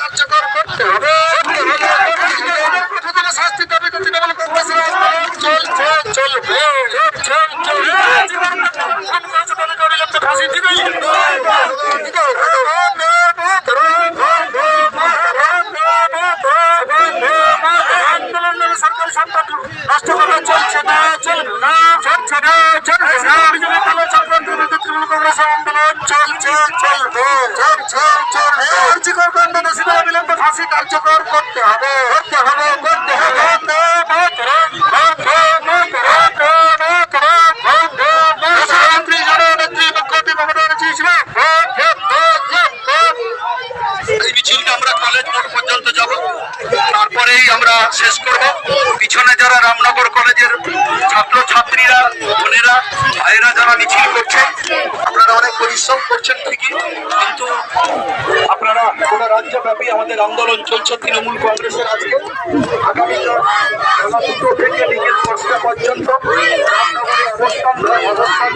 কার্যকর করতে হবে শাস্তি দাবি তৃণমূল কংগ্রেসের আন্দোলন চলছে চলবে ফাঁসি দিবে রাষ্ট্রপতি চলছে না চলবে না চলছে না চলবে না কার্যকর কাণ্ড দোষীদের অবিলম্বে ফাঁসি কার্যকর করতে হবে করতে হবে করতে হবে। তারপরেই আমরা শেষ করব। পিছনে যারা রামনগর কলেজের ছাত্র ছাত্রীরা বোনেরা, ভাইয়েরা যারা মিছিল আপনারা প্রসব করছেন ঠিকই, কিন্তু আপনারা গোটা রাজ্যব্যাপী আমাদের আন্দোলন চলছে তৃণমূল কংগ্রেসের আজকে। আগামীকাল থেকে বিকেল দশটা পর্যন্ত অবস্থান অবস্থান